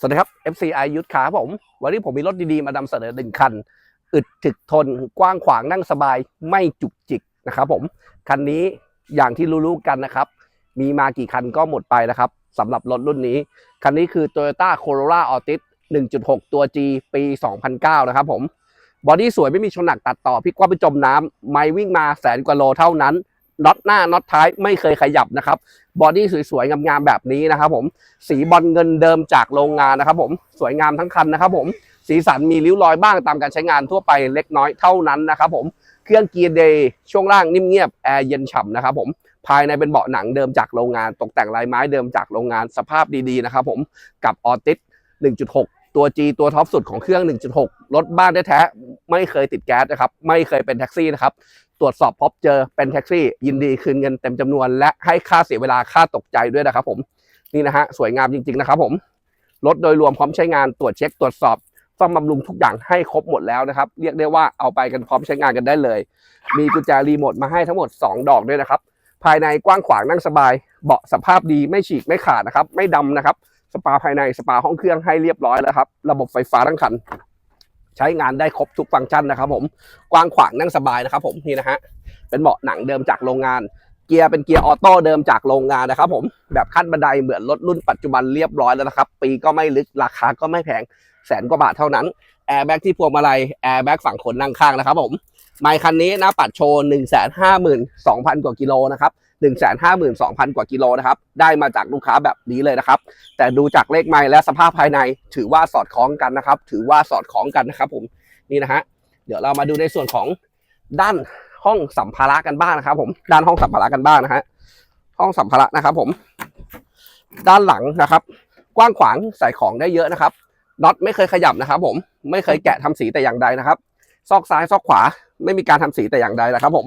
สวัสดีครับ FCI ยุทธขาครับผม วันนี้ผมมีรถดีๆ มานำเสนอหนึ่งคัน อึดถึกทนกว้างขวางนั่งสบายไม่จุกจิกนะครับผม คันนี้อย่างที่รู้ๆกันนะครับ มีมากี่คันก็หมดไปนะครับสำหรับรถรุ่นนี้ คันนี้คือ Toyota Corolla Altis 1.6 ตัว G ปี 2009 นะครับผม บอดี้สวยไม่มีชนหนักตัดต่อพลิกว่ำไปจมน้ำไม่วิ่งมาแสนกว่าโลเท่านั้น น็อตหน้าน็อตท้ายไม่เคยขยับนะครับบอดี้สวยๆงามๆแบบนี้นะครับผมสีบอลเงินเดิมจากโรงงานนะครับผมสวยงามทั้งคันนะครับผมสีสันมีริ้วรอยบ้างตามการใช้งานทั่วไปเล็กน้อยเท่านั้นนะครับผมเครื่องเกียร์เดย์ช่วงล่างนิ่มเงียบแอร์เย็นฉ่ำนะครับผมภายในเป็นเบาะหนังเดิมจากโรงงาน ตกแต่งลายไม้เดิมจากโรงงานสภาพดีๆนะครับผมกับออติส1.6 ตัว G ตัวท็อปสุดของเครื่อง 1.6 รถบ้านแท้ๆไม่เคยติดแก๊สนะครับ ไม่เคยเป็นแท็กซี่นะครับ ตรวจสอบพบเจอเป็นแท็กซี่ ยินดีคืนเงินเต็มจำนวน และให้ค่าเสียเวลาค่าตกใจด้วยนะครับผมนี่นะฮะสวยงามจริง ๆ นะครับผมรถโดยรวมพร้อมใช้งานตรวจเช็คตรวจสอบซ่อมบำรุงทุกอย่างให้ครบหมดแล้วนะครับ เรียกได้ว่าเอาไปกันพร้อมใช้งานกันได้เลย มีกุญแจรีโมทมาให้ทั้งหมด 2 ดอกด้วยนะครับ ภายในกว้างขวางนั่งสบาย เบาะสภาพดีไม่ฉีกไม่ขาดนะครับ ไม่ดำนะครับ สปาภายในสปาห้องเครื่องให้เรียบร้อยแล้วครับ ระบบไฟฟ้าทั้งคัน ใช้งานได้ครบทุกฟังก์ชันนะครับผมกว้างขวางนั่งสบายนะครับผมนี่นะฮะเป็นเบาะหนังเดิมจากโรงงาน เกียร์เป็นเกียร์ออโต้เดิมจากโรงงานนะครับผมแบบขั้นบันไดเหมือนรถรุ่นปัจจุบันเรียบร้อยแล้วนะครับ ปีก็ไม่ลึกราคาก็ไม่แพงแสนกว่าบาทเท่านั้นแอร์แบ็กที่พวงมาลัยแอร์แบ็กฝั่งคนนั่งข้างนะครับผมไมค์คันนี้นะปัดโชว์1 5 2 0 0 0กว่ากิโลนะครับ 1 5 2 0 0 0 กว่ากิโลนะครับ ได้มาจากลูกค้าแบบนี้เลยนะครับ แต่ดูจากเลขไมล์และสภาพภายในถือว่าสอดคล้องกันนะครับ ถือว่าสอดคล้องกันนะครับผมนี่นะฮะเดี๋ยวเรามาดูในส่วนของด้านห้องสัมภาระกันบ้างนะครับ ผมด้านห้องสัมภาระกันบ้างนะฮะห้องสัมภาระนะครับ ผม ด้านหลังนะครับ กว้างขวางใส่ของได้เยอะนะครับน็อตไม่เคยขยับนะครับ ผมไม่เคยแกะทำสีแต่อย่างใดนะครับ ซอกซ้ายซอกขวาไม่มีการทำสีแต่อย่างใดนะครับ ผม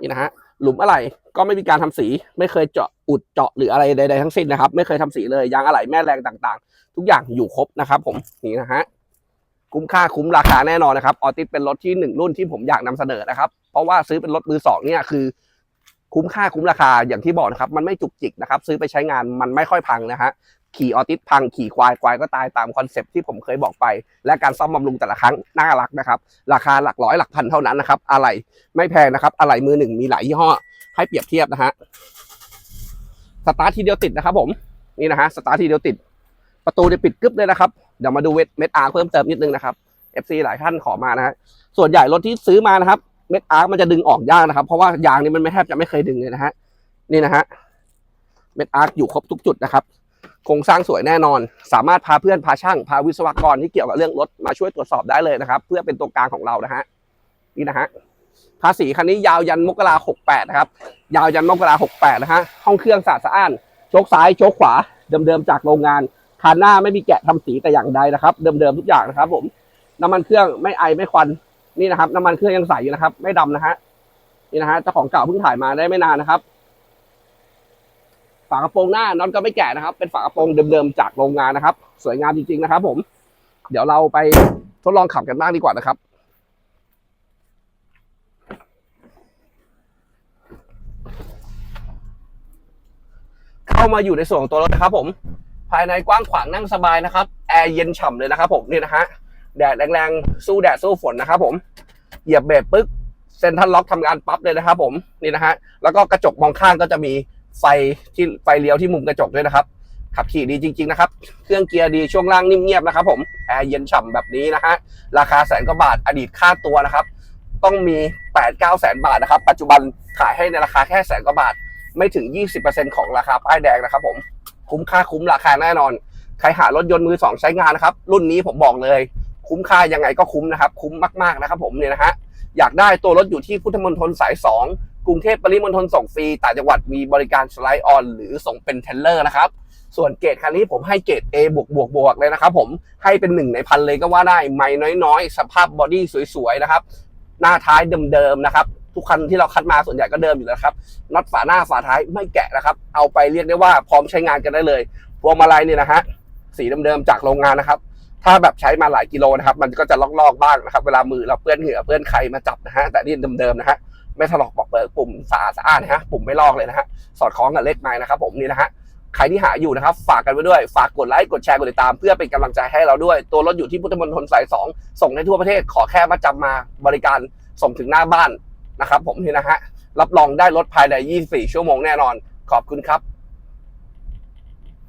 นี่นะฮะหลุมอะไรก็ไม่มีการทำสี ไม่เคยเจาะอุดเจาะหรืออะไรใดๆทั้งสิ้นนะครับ ไม่เคยทำสีเลยยางอะไหล่แม่แรงต่างๆ ทุกอย่างอยู่ครบนะครับ ผมนี่นะฮะคุ้มค่าคุ้มราคาแน่นอนนะครับออติสเป็นรถที่หนึ่งรุ่นที่ผมอยากนำเสนอนะครับ เพราะว่าซื้อเป็นรถมือสองเนี่ยคือ คุ้มค่าคุ้มราคาอย่างที่บอกนะครับ มันไม่จุกจิกนะครับ ซื้อไปใช้งานมันไม่ค่อยพังนะฮะ ขี่ออติสพังขี่ควายควายก็ตายตามคอนเซปต์ที่ผมเคยบอกไป และการซ่อมบำรุงแต่ละครั้งน่ารักนะครับ ราคาหลักร้อยหลักพันเท่านั้นนะครับอะไรไม่แพงนะครับ อะไรมือหนึ่งมีหลายยี่ห้อ ให้เปรียบเทียบนะฮะสตาร์ททีเดียวติดนะครับผมนี่นะฮะสตาร์ททีเดียวติด ประตูเนี่ยปิดกึ๊บเลยนะครับเดี๋ยวมาดูเวทเม็ดอาร์เพิ่มเติมนิดนึงนะครับ FC หลายท่านขอมานะฮะส่วนใหญ่รถที่ซื้อมานะครับเม็ดอาร์มันจะดึงออกยากนะครับ เพราะว่ายางนี่มันไม่แทบจะไม่เคยดึงเลยนะฮะนี่นะฮะเม็ดอาร์อยู่ครบทุกจุดนะครับ ครงสร้างสวยแน่นอน สามารถพาเพื่อนพาช่างพาวิศวกรที่เกี่ยวกับเรื่องรถมาช่วยตรวจสอบได้เลยนะครับ เพื่อเป็นตัวกลางของเรานะฮะนี่นะฮะภาษีคันนี้ยาวยันมกราหกแปดนะครับ ยาวยันมกราหกแปดนะฮะห้องเครื่องสะอาดสะอ้านโชคซ้ายโชคขวาเดิมๆจากโรงงานคันหน้าไม่มีแกะทำสีแต่อย่างใดนะครับ เดิมๆทุกอย่างนะครับ ผมน้ำมันเครื่องไม่ไอไม่ควันนี่นะครับ น้ำมันเครื่องยังใสอยู่นะครับ ไม่ดำนะฮะนี่นะฮะเจ้าของเก่าเพิ่งถ่ายมาได้ไม่นานนะครับ ฝากระโปรงหน้าน็อตก็ไม่แกะนะครับ เป็นฝากระโปรงเดิมๆจากโรงงานนะครับ สวยงามจริงๆนะครับ ผม เดี๋ยวเราไปทดลองขับกันบ้างดีกว่านะครับเข้ามาอยู่ในส่วนของตัวรถนะครับ ผม ภายในกว้างขวางนั่งสบายนะครับ แอร์เย็นฉ่ำเลยนะครับ ผมนี่นะฮะ แดดแรงๆ สู้แดดสู้ฝนนะครับ ผม เหยียบเบรกปึ๊กเซ็นทรัลล็อกทำงานปั๊บเลยนะครับ ผม นี่นะฮะ แล้วก็กระจกมองข้างก็จะมี ไฟที่ไฟเลี้ยวที่มุมกระจกด้วยนะครับ ขับขี่ดีจริง ๆนะครับ เครื่องเกียร์ดีช่วงล่างนิ่มเงียบนะครับผมแอร์เย็นฉ่ำแบบนี้นะฮะราคาแสนกว่าบาทอดีตค่าตัวนะครับ ต้องมี 8 9แสนบาทนะครับ ปัจจุบันขายให้ในราคาแค่แสนกว่าบาท ไม่ถึง 20%ของราคาป้ายแดงนะครับ ผมคุ้มค่าคุ้มราคาแน่นอนใครหารถยนต์มือสองใช้งานนะครับ รุ่นนี้ผมบอกเลย คุ้มค่ายังไงก็คุ้มนะครับ คุ้มมากๆนะครับ ผมเนี่ยนะฮะอยากได้ตัวรถอยู่ที่พุทธมณฑลสาย2 กรุงเทพปริมณฑลส่งฟรีต่างจังหวัดมีบริการสไลด์ออน หรือส่งเป็นเทเลอร์นะครับ ส่วนเกรดคันนี้ผมให้เกรด A บวกบวกบวกเลยนะครับผมให้เป็นหนึ่งในพันเลยก็ว่าได้ไม่น้อยๆ สภาพบอดี้สวยๆนะครับหน้าท้ายเดิมๆนะครับทุกคันที่เราคัดมาส่วนใหญ่ก็เดิมอยู่แล้วครับน็อตฝาหน้าฝาท้ายไม่แกะนะครับ เอาไปเรียกได้ว่าพร้อมใช้งานกันได้เลยพวงมาลัยเนี่ยนะฮะสีเดิมๆจากโรงงานนะครับ ถ้าแบบใช้มาหลายกิโลนะครับ มันก็จะลอกๆบ้างนะครับ เวลามือเราเปื้อนเหงื่อเปื้อนใครมาจับนะฮะแต่นี่เดิมๆนะฮะ ไม่ถลอกบอกเปิดปุ่มสะอาดสะอาดนะฮะปุ่มไม่ลอกเลยนะฮะสอดคล้องกับเลขไม้นะครับผมนี่นะฮะใครที่หาอยู่นะครับ ฝากกันไว้ด้วย ฝากกดไลค์ กดแชร์ กดติดตาม เพื่อเป็นกำลังใจให้เราด้วย ตัวรถอยู่ที่พุทธมณฑลสายสองส่งให้ทั่วประเทศ ขอแค่มาจำมาบริการส่งถึงหน้าบ้านนะครับผมนี่นะฮะ รับรองได้รถภายใน 24 ชั่วโมงแน่นอน ขอบคุณครับ